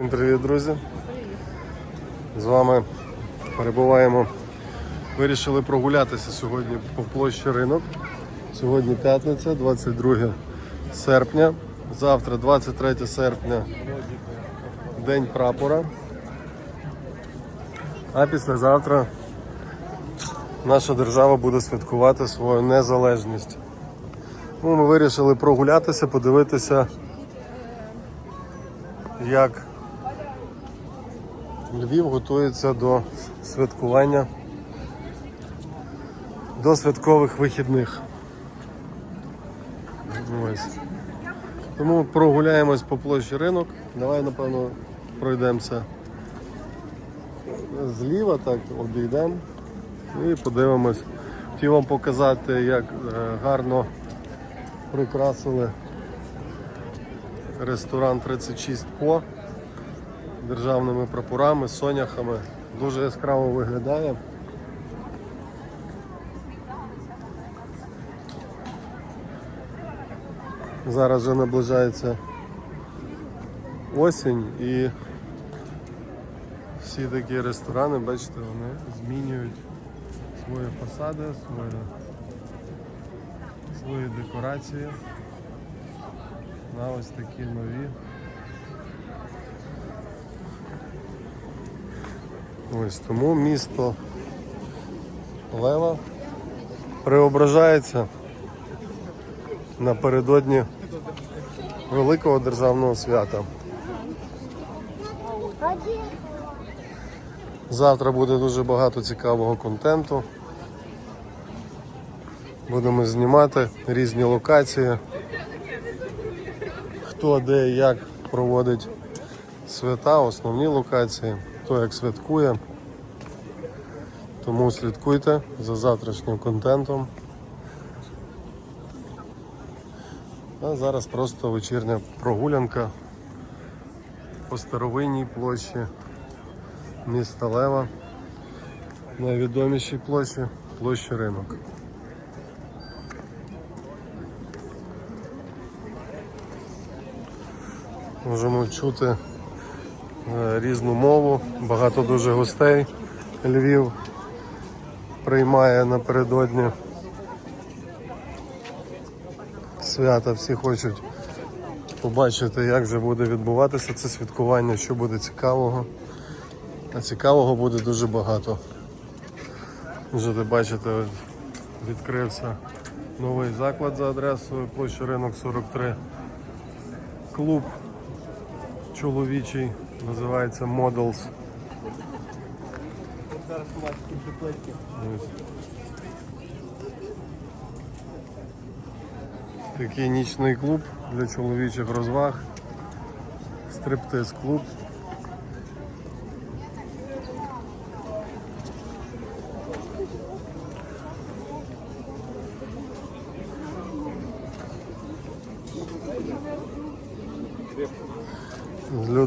Всім привіт, друзі! З вами перебуваємо. Вирішили прогулятися сьогодні по площі ринок. Сьогодні п'ятниця, 22 серпня. Завтра, 23 серпня, День прапора. А післязавтра наша держава буде святкувати свою незалежність. Ну, ми вирішили прогулятися, подивитися, як Львів готується до святкування до святкових вихідних. Ось. Тому прогуляємось по площі ринок. Давай, напевно, пройдемося зліва, так, обійдемо і подивимось. Хотів вам показати, як е, гарно прикрасили ресторан 36 по державними прапорами, соняхами. Дуже яскраво виглядає. Зараз вже наближається осінь і всі такі ресторани, бачите, вони змінюють свої фасади, свої, свої декорації на ось такі нові. Ось тому місто Лева преображається напередодні великого державного свята. Завтра буде дуже багато цікавого контенту. Будемо знімати різні локації, хто де і як проводить свята, основні локації, хто як святкує. Тому слідкуйте за завтрашнім контентом. А зараз просто вечірня прогулянка по старовинній площі міста Лева, найвідомішій площі площі ринок. Можемо чути різну мову, багато дуже гостей. Львів приймає напередодні свята. Всі хочуть побачити, як же буде відбуватися це святкування, що буде цікавого. А цікавого буде дуже багато. Вже ви бачите, відкрився новий заклад за адресою площа ринок 43. Клуб чоловічий, називається Models. Такий нічний клуб для чоловічих розваг. Стриптиз клуб.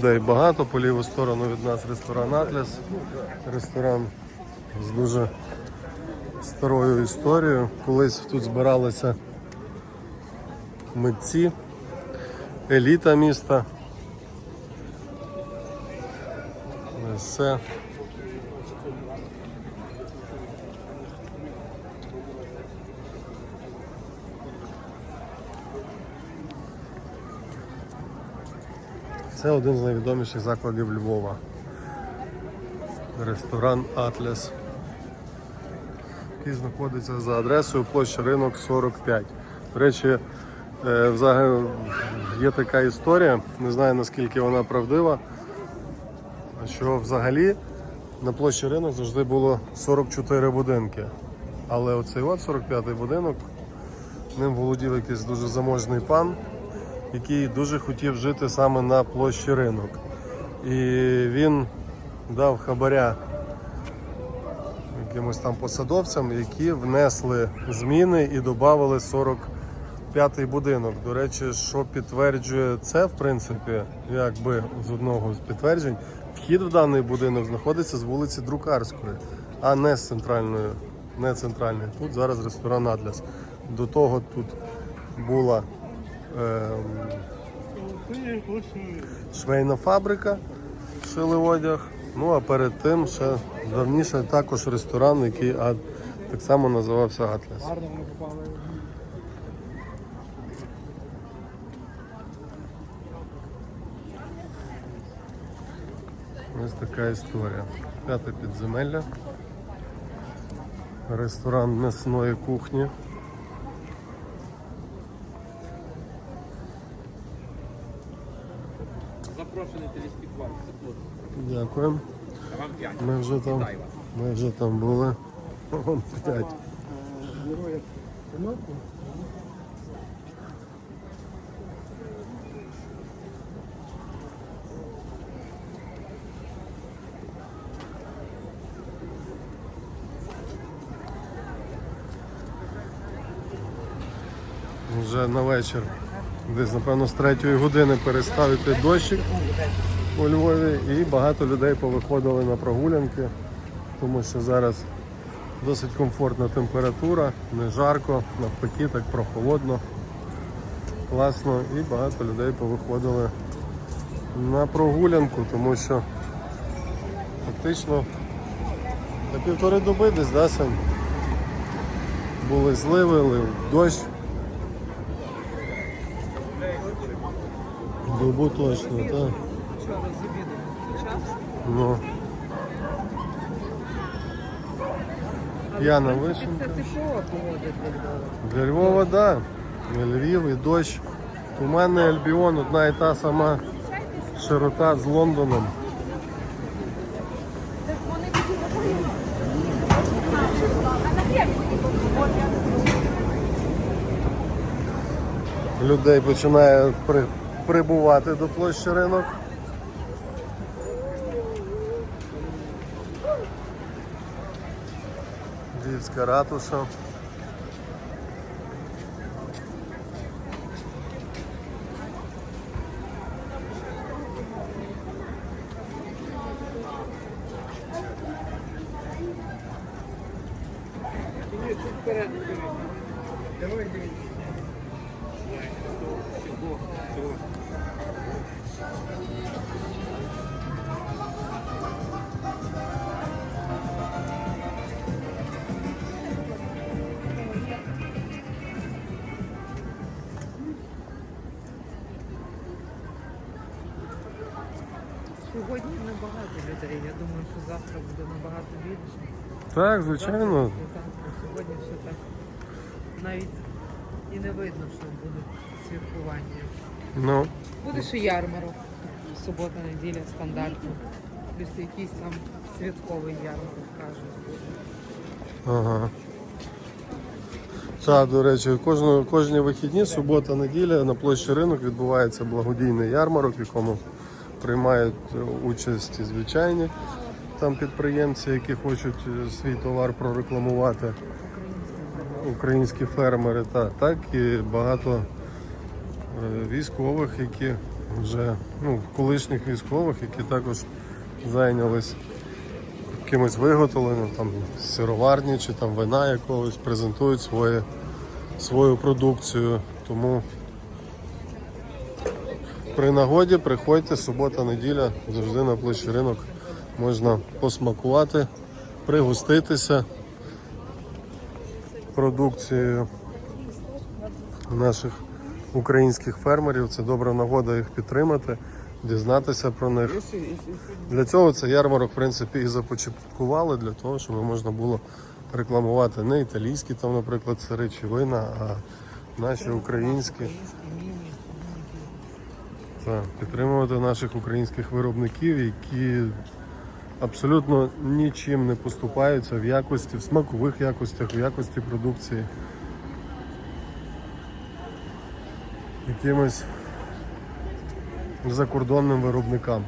Людей багато, по ліву сторону від нас ресторан Атлас. Ресторан з дуже старою історією. Колись тут збиралися митці, еліта міста. Все. Це один з найвідоміших закладів Львова. Ресторан Атлас, який знаходиться за адресою площа ринок 45. До речі, е, взагалі є така історія, не знаю наскільки вона правдива, що взагалі на площі ринок завжди було 44 будинки. Але оцей от 45-й будинок, ним володів якийсь дуже заможний пан, який дуже хотів жити саме на площі ринок. І він дав хабаря якимось там посадовцям, які внесли зміни і додали 45-й будинок. До речі, що підтверджує це, в принципі, якби з одного з підтверджень, вхід в даний будинок знаходиться з вулиці Друкарської, а не з центральної, не центральної. Тут зараз ресторан Атлас. До того тут була швейна фабрика, шили одяг. Ну а перед тим ще давніше також ресторан, який так само називався Атлас. Ось така історія. П'яте підземелля. Ресторан м'ясної кухні. Запрошений телеспікваль, заплутав. Дякую. А вам п'ять. Ми вже там, Вітаю вас. ми вже там були. Вон п'ять. Героя Тернопіль. Вже на вечір. Десь, напевно, з третьої години перестав іти дощик у Львові і багато людей повиходили на прогулянки, тому що зараз досить комфортна температура, не жарко, навпаки, так прохолодно, класно і багато людей повиходили на прогулянку, тому що фактично на півтори доби десь, да, Були зливи, лив дощ. Добу точно, так. Ну. Яна вишенька. Це типова погода для Львова. Для Львова, так. Да. Львів і дощ. Туманний Альбіон, одна і та сама широта з Лондоном. Людей починає при, прибувати до площі ринок. Львівська ратуша. Так, звичайно. Сьогодні все так. Навіть і не видно, що буде святкування. Ну, Буде ще ярмарок. Субота, неділя, стандартно. Плюс якийсь там святковий ярмарок кажуть. ага. Так, до речі, кожну, кожні вихідні, субота, неділя на площі ринок відбувається благодійний ярмарок, в якому приймають участь і звичайні там підприємці, які хочуть е, свій товар прорекламувати. Українські фермери, та, так і багато е, військових, які вже ну, колишніх військових, які також зайнялись якимось виготовленням, там сироварні чи там вина якогось, презентують своє, свою продукцію. Тому при нагоді приходьте, субота, неділя, завжди на площі ринок можна посмакувати, пригоститися продукцією наших українських фермерів. Це добра нагода їх підтримати, дізнатися про них. Для цього це ярмарок, в принципі, і започаткували, для того, щоб можна було рекламувати не італійські, там, наприклад, сири чи вина, а наші українські. Підтримувати наших українських виробників, які абсолютно нічим не поступаються в якості, в смакових якостях, в якості продукції. Якимось закордонним виробникам.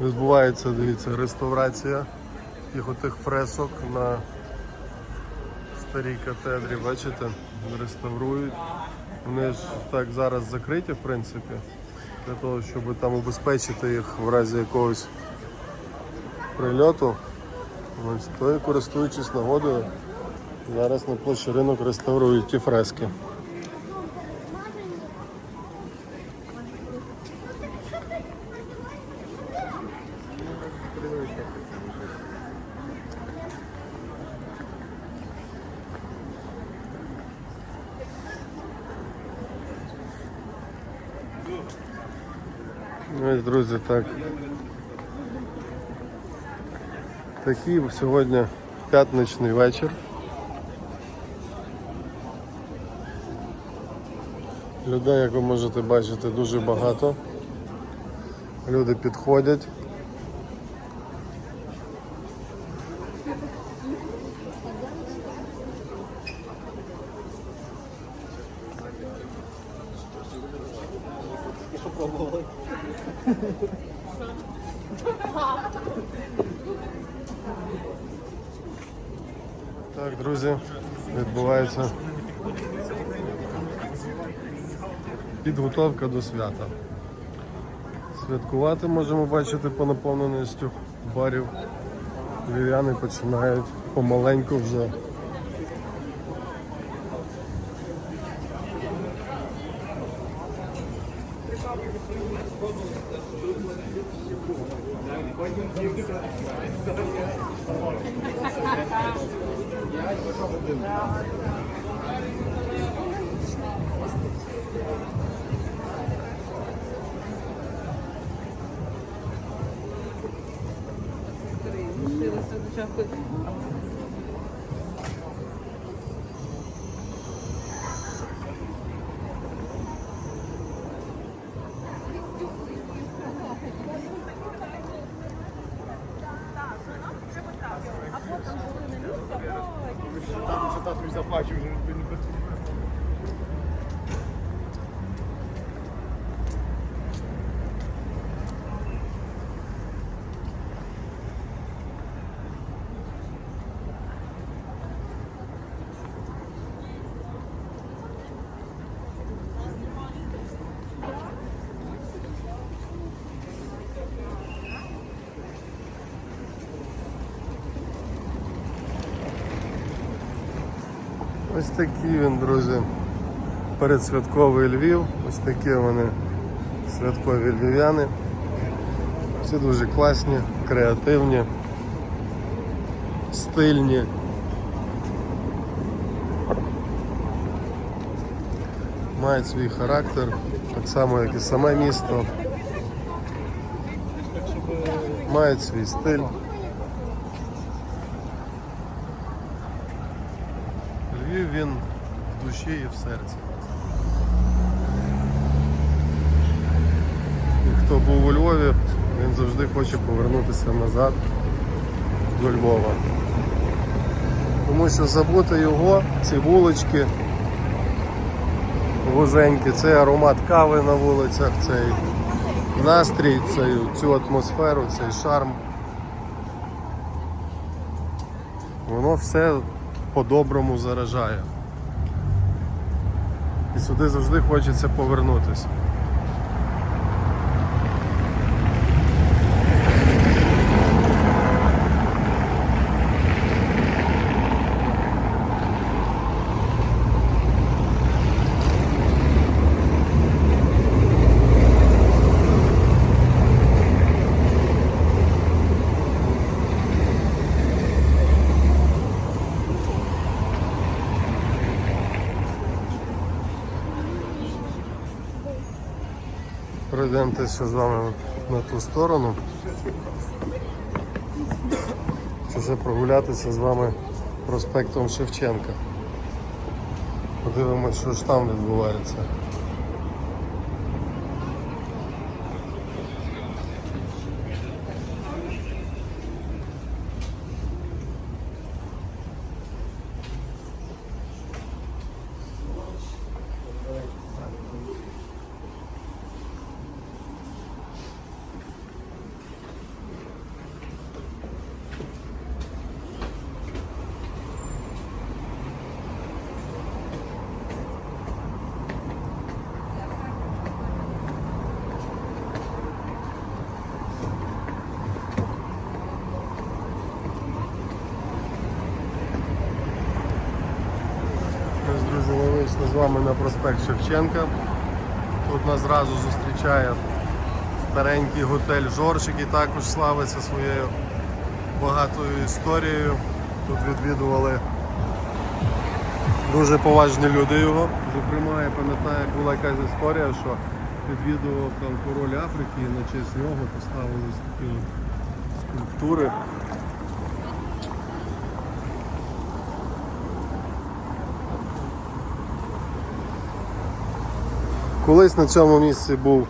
Відбувається, дивіться, реставрація таких отих фресок на старій катедрі, бачите, реставрують. Вони ж так зараз закриті, в принципі, для того, щоб там убезпечити їх в разі якогось прильоту. Ось, то і користуючись нагодою, зараз на площі ринок реставрують ті фрески. Ось, друзі, так. Такий сьогодні п'ятничний вечір. Людей, як ви можете бачити, дуже багато. Люди підходять. Так, друзі, відбувається підготовка до свята. Святкувати можемо бачити по наповненості барів. Львів'яни починають помаленьку вже. Тату заплачу вже не потрібно. Ось такий він, друзі, передсвятковий Львів. Ось такі вони святкові львів'яни. Всі дуже класні, креативні, стильні. Мають свій характер, так само як і саме місто. Мають свій стиль. Львів він в душі і в серці. І хто був у Львові, він завжди хоче повернутися назад до Львова. Тому що забути його, ці вулички вузенькі, цей аромат кави на вулицях, цей настрій, цей, цю атмосферу, цей шарм. Воно все по-доброму заражає. І сюди завжди хочеться повернутися. Пройдемте ще з вами на ту сторону. Чи вже прогулятися з вами проспектом Шевченка. Подивимось, що ж там відбувається. Ось, друзі, ми вийшли з вами на проспект Шевченка. Тут нас зразу зустрічає старенький готель Жорж, який також славиться своєю багатою історією. Тут відвідували дуже поважні люди його. Зокрема, я пам'ятаю, була якась історія, що відвідував там король Африки і на честь нього поставили такі скульптури. Колись на цьому місці був,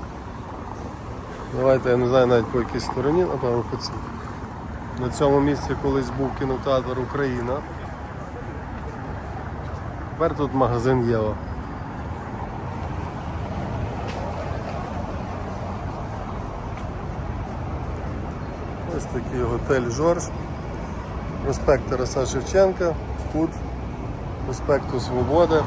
давайте я не знаю навіть по якій стороні, напевно, по цій. На цьому місці колись був кінотеатр Україна. Тепер тут магазин Єва. Ось такий готель Жорж. Проспект Тараса Шевченка, Кут, проспекту Свободи.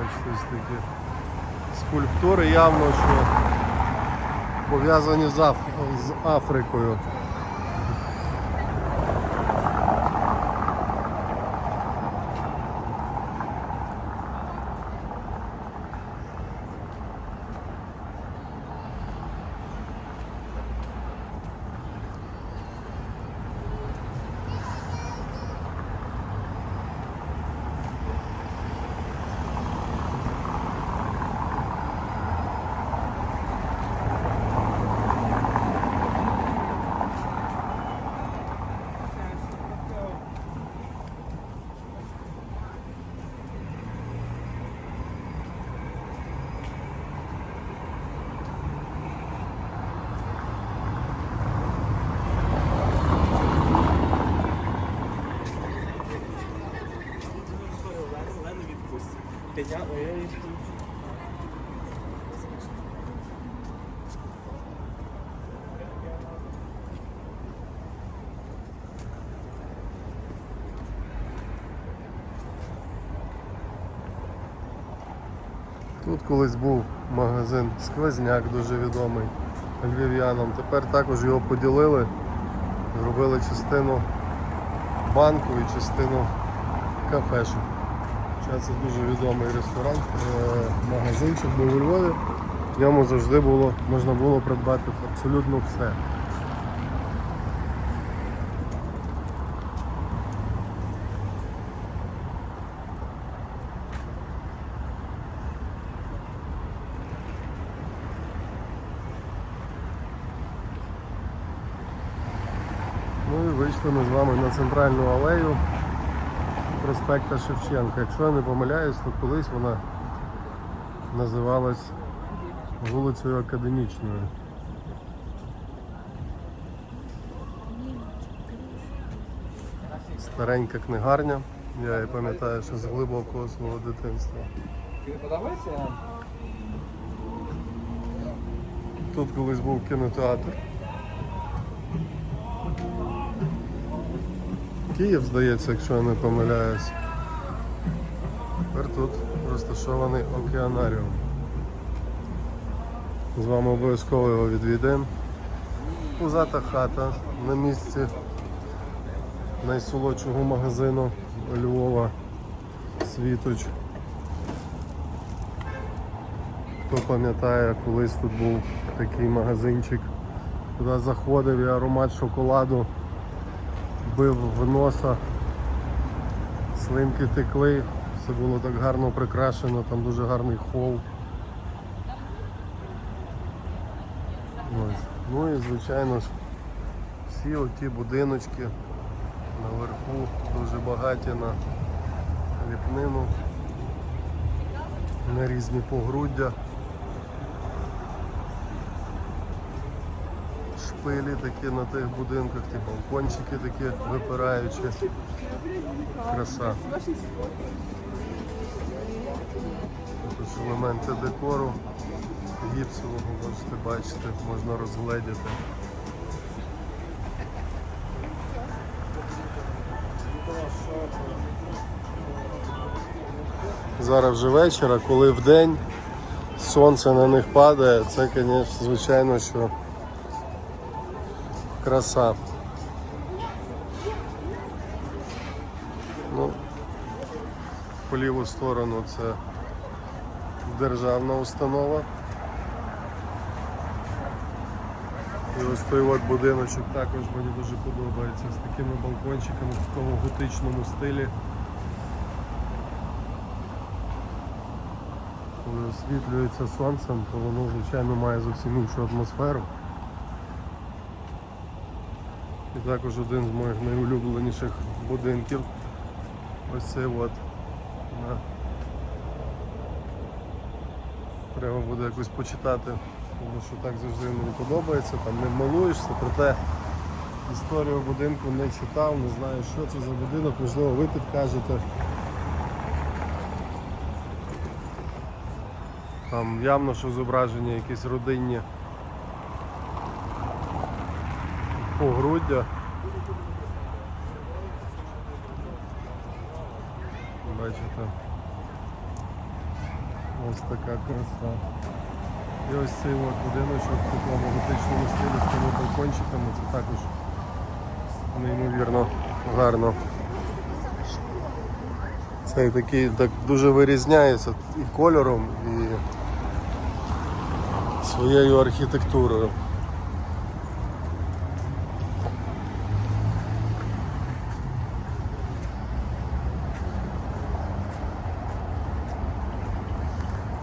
Бачите, ось такі скульптури явно, що пов'язані з, Аф- з Африкою. Тут колись був магазин Сквозняк, дуже відомий львів'янам. Тепер також його поділили, зробили частину банку і частину. Хоча Це дуже відомий ресторан, е, магазинчик був у Львові. В ньому завжди було, можна було придбати абсолютно все. Ну і вийшли ми з вами на центральну алею проспекта Шевченка. Якщо я не помиляюсь, то колись вона називалась вулицею Академічною. Старенька книгарня. Я її пам'ятаю, що з глибокого свого дитинства. Тут колись був кінотеатр. Київ, здається, якщо я не помиляюсь. Тепер тут розташований океанаріум. З вами обов'язково його відвідаємо. Пузата хата на місці найсолодшого магазину Львова Світоч. Хто пам'ятає, колись тут був такий магазинчик. Туди заходив і аромат шоколаду бив в носа, слинки текли, все було так гарно прикрашено, там дуже гарний хол. Ось. Ну і звичайно ж всі оті будиночки наверху дуже багаті на ліпнину, на різні погруддя. Шпилі такі на тих будинках, ті балкончики такі випираючі. Краса. Тут елементи декору гіпсового, можете бачити, можна розгледіти. Зараз вже вечора, коли в день сонце на них падає, це, звісно, звичайно, що краса. Ну, по ліву сторону це державна установа. І ось той от будиночок також мені дуже подобається з такими балкончиками в такому готичному стилі. Коли освітлюється сонцем, то воно, звичайно, має зовсім іншу атмосферу. І також один з моїх найулюбленіших будинків. Ось цей от. Треба буде якось почитати, тому що так завжди мені подобається, там не малуєшся, проте історію будинку не читав, не знаю, що це за будинок, можливо, ви підкажете. Там явно, що зображення якісь родинні погруддя. Бачите. Ось така краса. І ось цей от будиночок в такому готичному стилі з тими балкончиками, це також неймовірно гарно. Цей такий так дуже вирізняється і кольором, і своєю архітектурою.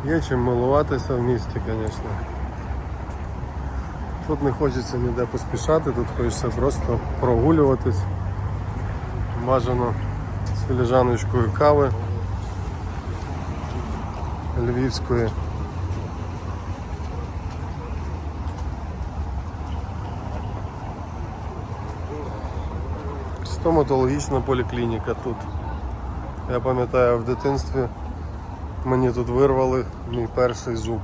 Є чим милуватися в місті, звісно. Тут не хочеться ніде поспішати, тут хочеться просто прогулюватись. Бажано з філіжаночкою кави львівської. Стоматологічна поліклініка тут. Я пам'ятаю в дитинстві Мені тут вирвали мій перший зуб.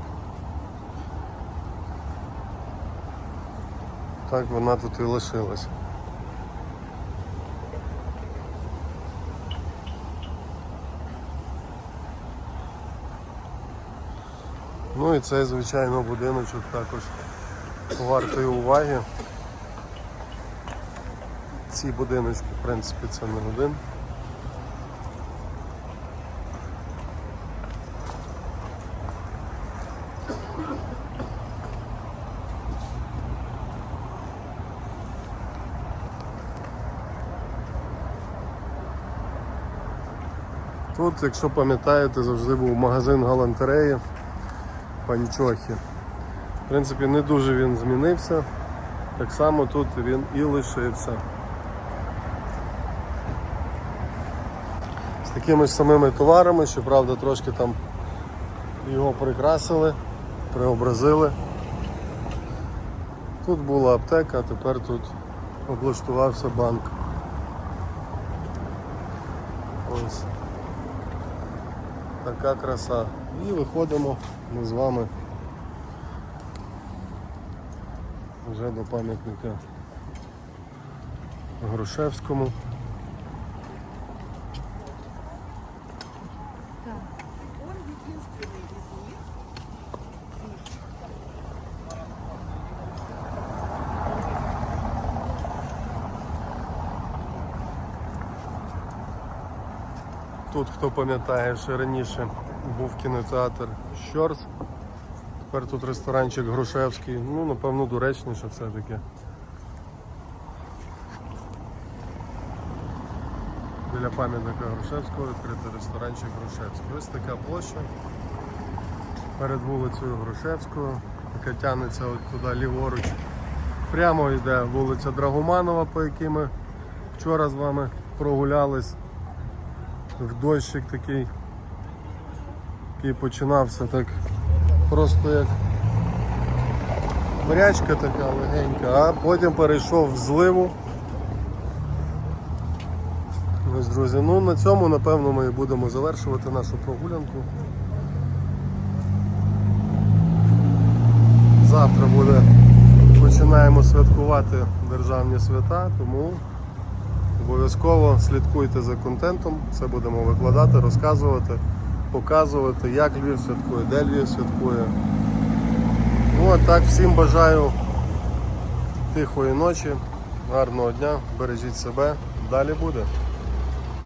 Так вона тут і лишилась. Ну і цей, звичайно, будиночок також вартий уваги. Ці будиночки, в принципі, це не один. Тут, якщо пам'ятаєте, завжди був магазин галантереї Панчохи. В принципі, не дуже він змінився. Так само тут він і лишився. З такими ж самими товарами, щоправда, трошки там його прикрасили, преобразили. Тут була аптека, а тепер тут облаштувався банк. Ось. Така краса. І виходимо ми з вами вже до пам'ятника Грушевському. Он единственный из них. Тут, хто пам'ятає, ще раніше був кінотеатр Щорс. Тепер тут ресторанчик Грушевський. Ну, напевно, доречніше все-таки. Біля пам'ятника Грушевського відкритий ресторанчик Грушевський. Ось така площа перед вулицею Грушевського, яка тягнеться от туди ліворуч. Прямо йде вулиця Драгоманова, по якій ми вчора з вами прогулялись в дощик такий, який починався так просто як мрячка така легенька, а потім перейшов в зливу. Ось, друзі, ну на цьому напевно ми будемо завершувати нашу прогулянку. Завтра буде починаємо святкувати державні свята, тому Обов'язково слідкуйте за контентом, це будемо викладати, розказувати, показувати, як Львів святкує, де Львів святкує. Ну а так, всім бажаю тихої ночі, гарного дня, бережіть себе, далі буде.